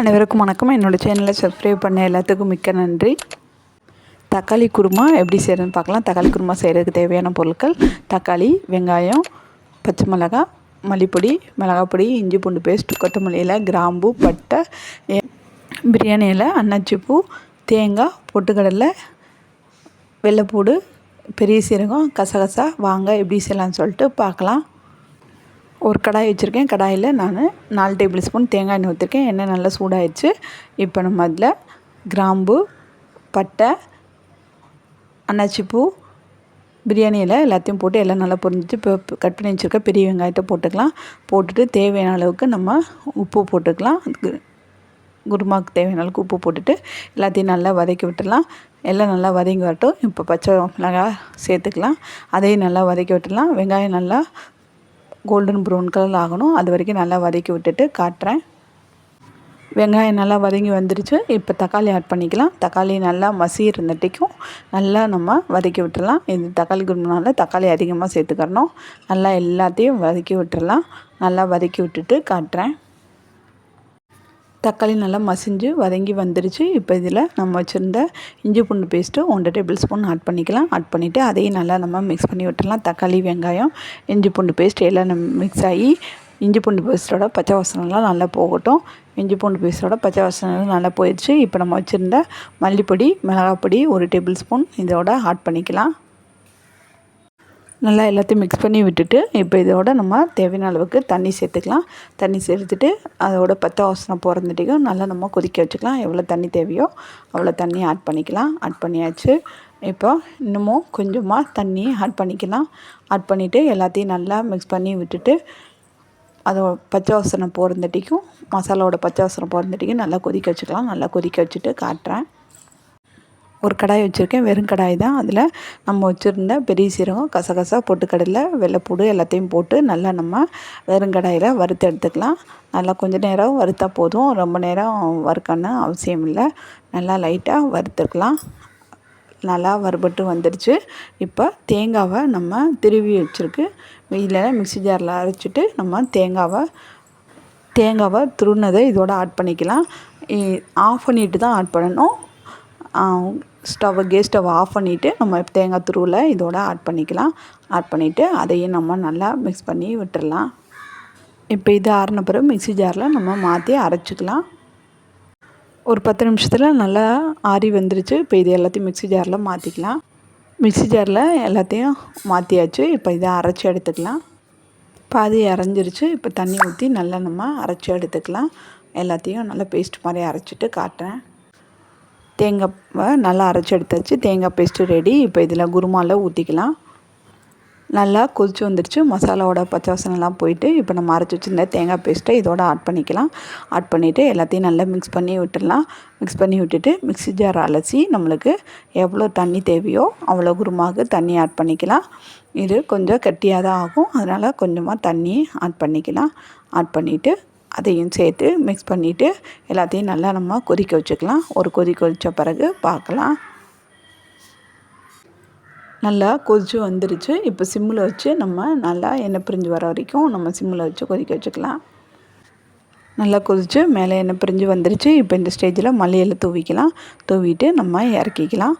அனைவருக்கும் வணக்கம். என்னோடய சேனலை சப்ஸ்கிரைப் பண்ண எல்லாத்துக்கும் மிக்க நன்றி. தக்காளி குருமா எப்படி செய்கிறதுன்னு பார்க்கலாம். தக்காளி குருமா செய்கிறதுக்கு தேவையான பொருட்கள் தக்காளி வெங்காயம் பச்சை மிளகாய் மல்லிப்பொடி மிளகாப்பொடி இஞ்சி பூண்டு பேஸ்ட் கொத்தமல்லி இலை கிராம்பு பட்டை பிரியாணி இலை அன்னாச்சிப்பூ தேங்காய் பொட்டுக்கடலை வெள்ளைப்பூடு பெரிய சீரகம் கசகசா வாங்க எப்படி செய்யலாம்னு சொல்லிட்டு பார்க்கலாம். ஒரு கடாய் வச்சுருக்கேன். கடாயில் நான் நாலு டேபிள் ஸ்பூன் தேங்காய் எண்ணெய் ஊற்றிருக்கேன் எண்ணெய் நல்லா சூடாயிடுச்சு. இப்போ நம்ம அதில் கிராம்பு பட்டை அன்னாச்சிப்பூ பிரியாணியில் எல்லாத்தையும் போட்டு எல்லாம் நல்லா பொரிஞ்சிட்டு இப்போ கட் பண்ணி வச்சுருக்க பெரிய வெங்காயத்தை போட்டுக்கலாம். போட்டுட்டு தேவையான அளவுக்கு நம்ம உப்பு போட்டுக்கலாம். குருமாவுக்கு தேவையான அளவுக்கு உப்பு போட்டுட்டு எல்லாத்தையும் நல்லா வதக்கி விட்டுடலாம். எல்லாம் நல்லா வதங்கி வரட்டும். இப்போ பச்சை மிளகாய் சேர்த்துக்கலாம். அதையும் நல்லா வதக்கி விட்டுடலாம். வெங்காயம் நல்லா கோல்டன் ப்ரௌன் கலர் ஆகணும். அது வரைக்கும் நல்லா வதக்கி விட்டுட்டு காட்டுறேன். வெங்காயம் நல்லா வதங்கி வந்துருச்சு. இப்போ தக்காளி ஆட் பண்ணிக்கலாம். தக்காளி நல்லா மசிகிறந்தட்டிக்கும் நல்லா நம்ம வதக்கி விட்டுடலாம் இது தக்காளி குடும்பனால தக்காளி அதிகமாக சேர்த்துக்கறணும். நல்லா எல்லாத்தையும் வதக்கி விட்டுடலாம் நல்லா வதக்கி விட்டுட்டு காட்டுறேன். தக்காளி நல்லா மசிஞ்சு வதங்கி வந்துருச்சு. இப்போ இதில் நம்ம வச்சுருந்த இஞ்சி பூண்டு பேஸ்ட்டு ஒன்றரை டேபிள் ஸ்பூன் ஆட் பண்ணிக்கலாம். ஆட் பண்ணிவிட்டு அதையும் நல்லா நம்ம மிக்ஸ் பண்ணி விட்டுடலாம். தக்காளி வெங்காயம் இஞ்சி பூண்டு பேஸ்ட் எல்லாம் நம்ம மிக்ஸ் ஆகி இஞ்சி பூண்டு பேஸ்ட்டோட பச்சை வாசனம்லாம் நல்லா போகட்டும். இஞ்சி பூண்டு பேஸ்ட்டோட பச்சை வாசனம்லாம் நல்லா போயிடுச்சு இப்போ நம்ம வச்சுருந்த மல்லிப்பொடி மிளகாப்பொடி ஒரு டேபிள் ஸ்பூன் இதோட ஆட் பண்ணிக்கலாம். நல்லா எல்லாத்தையும் மிக்ஸ் பண்ணி விட்டுட்டு இப்போ இதோட நம்ம தேவையான அளவுக்கு தண்ணி சேர்த்துக்கலாம். தண்ணி சேர்த்துட்டு அதோட பத்த அவசரம் போகிறதுட்டிக்கும் நல்லா நம்ம கொதிக்க வச்சுக்கலாம். எவ்வளோ தண்ணி தேவையோ அவ்வளோ தண்ணி ஆட் பண்ணிக்கலாம். ஆட் பண்ணியாச்சு. இப்போ இன்னமும் கொஞ்சமாக தண்ணி ஆட் பண்ணிக்கலாம். ஆட் பண்ணிவிட்டு எல்லாத்தையும் நல்லா மிக்ஸ் பண்ணி விட்டுட்டு அதை பச்சை வாசனை போகிறந்தட்டிக்கும் மசாலாவோட பச்சை வாசனை போகிறந்தட்டிக்கும் நல்லா கொதிக்க வச்சுக்கலாம். நல்லா கொதிக்க வச்சுட்டு காட்டுறேன். ஒரு கடாய் வச்சுருக்கேன். வெறும் கடாய் தான். அதில் நம்ம வச்சுருந்த பெரிய சீரகம் கசகசா பொட்டுக்கடலை வெள்ளைப்பூடு எல்லாத்தையும் போட்டு நல்லா நம்ம வெறும் கடாயில் வறுத்து எடுத்துக்கலாம். நல்லா கொஞ்சம் நேரம் வறுத்தா போதும். ரொம்ப நேரம் வறுக்கணும் அவசியம் இல்லை. நல்லா லைட்டாக வறுத்துக்கலாம். நல்லா வறுபட்டு வந்துடுச்சு இப்போ தேங்காவை நம்ம திருவி வச்சுருக்கு. இதில் மிக்சி ஜாரில் அரைச்சிட்டு நம்ம தேங்காவை தேங்காவை துருணதை இதோட ஆட் பண்ணிக்கலாம். ஆஃப் பண்ணிட்டு தான் ஆட் பண்ணணும். ஸ்டவ்வை கேஸ் ஸ்டவ் ஆஃப் பண்ணிவிட்டு நம்ம தேங்காய் துருவில் இதோட ஆட் பண்ணிக்கலாம். ஆட் பண்ணிவிட்டு அதையும் நம்ம நல்லா மிக்ஸ் பண்ணி விட்டுடலாம் இப்போ இது ஆறின பிறகு மிக்ஸி ஜாரில் நம்ம மாற்றி அரைச்சிக்கலாம். ஒரு பத்து நிமிஷத்தில் நல்லா ஆறி வந்துருச்சு. இப்போ இது எல்லாத்தையும் மிக்ஸி ஜாரில் மாற்றிக்கலாம் மிக்ஸி ஜாரில் எல்லாத்தையும் மாற்றியாச்சு இப்போ இதை அரைச்சி எடுத்துக்கலாம். பாதி அரைஞ்சிருச்சு. இப்போ தண்ணி ஊற்றி நல்லா நம்ம அரைச்சி எடுத்துக்கலாம். எல்லாத்தையும் நல்லா பேஸ்ட் மாதிரி அரைச்சிட்டு காட்டுறேன். தேங்காவை நல்லா அரைச்சி எடுத்தாச்சு தேங்காய் பேஸ்ட்டு ரெடி இப்போ இதில் குருமாவில் ஊற்றிக்கலாம் நல்லா கொதிச்சு வந்துடுச்சு மசாலாவோட பச்சை வாசனைலாம் போயிட்டு இப்போ நம்ம அரைச்சி வச்சுருந்த தேங்காய் பேஸ்ட்டை இதோட ஆட் பண்ணிக்கலாம். ஆட் பண்ணிவிட்டு எல்லாத்தையும் நல்லா மிக்ஸ் பண்ணி விட்டுடலாம். மிக்ஸ் பண்ணி விட்டுட்டு மிக்ஸி ஜார் அலசி நம்மளுக்கு எவ்வளோ தண்ணி தேவையோ அவ்வளோ குருமாவுக்கு தண்ணி ஆட் பண்ணிக்கலாம். இது கொஞ்சம் கட்டியாக தான் ஆகும். அதனால் கொஞ்சமாக தண்ணி ஆட் பண்ணிக்கலாம். ஆட் பண்ணிவிட்டு அதையும் சேர்த்து மிக்ஸ் பண்ணிவிட்டு எல்லாத்தையும் நல்லா நம்ம கொதிக்க வச்சுக்கலாம். ஒரு கொதி கொதித்த பிறகு பார்க்கலாம். நல்லா கொதிச்சு வந்துருச்சு. இப்போ சிம்மில் வச்சு நம்ம நல்லா எண்ணெய் பிரிஞ்சு வர வரைக்கும் நம்ம சிம்மில் வச்சு கொதிக்க வச்சுக்கலாம். நல்லா கொதிச்சு மேலே எண்ணெய் பிரிஞ்சு வந்துருச்சு. இப்போ இந்த ஸ்டேஜில் மல்லியில் தூவிக்கலாம். தூவிட்டு நம்ம இறக்கிக்கலாம்.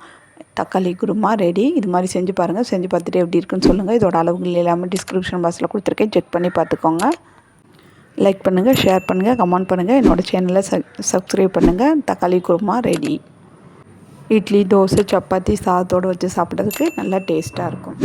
தக்காளி குருமா ரெடி இது மாதிரி செஞ்சு பாருங்கள் செஞ்சு பார்த்துட்டு எப்படி இருக்குன்னு சொல்லுங்கள் இதோட அளவுகள் எல்லாமே டிஸ்கிரிப்ஷன் பாக்ஸில் கொடுத்துருக்கேன். செக் பண்ணி பார்த்துக்கோங்க. லைக் பண்ணுங்கள் ஷேர் பண்ணுங்கள் கமெண்ட் பண்ணுங்கள் என்னோடய சேனலை சப் சப்ஸ்கிரைப் பண்ணுங்கள் தக்காளி குருமா ரெடி இட்லி தோசை சப்பாத்தி சாதத்தோடு வச்சு சாப்பிட்றதுக்கு நல்லா டேஸ்ட்டாக இருக்கும்.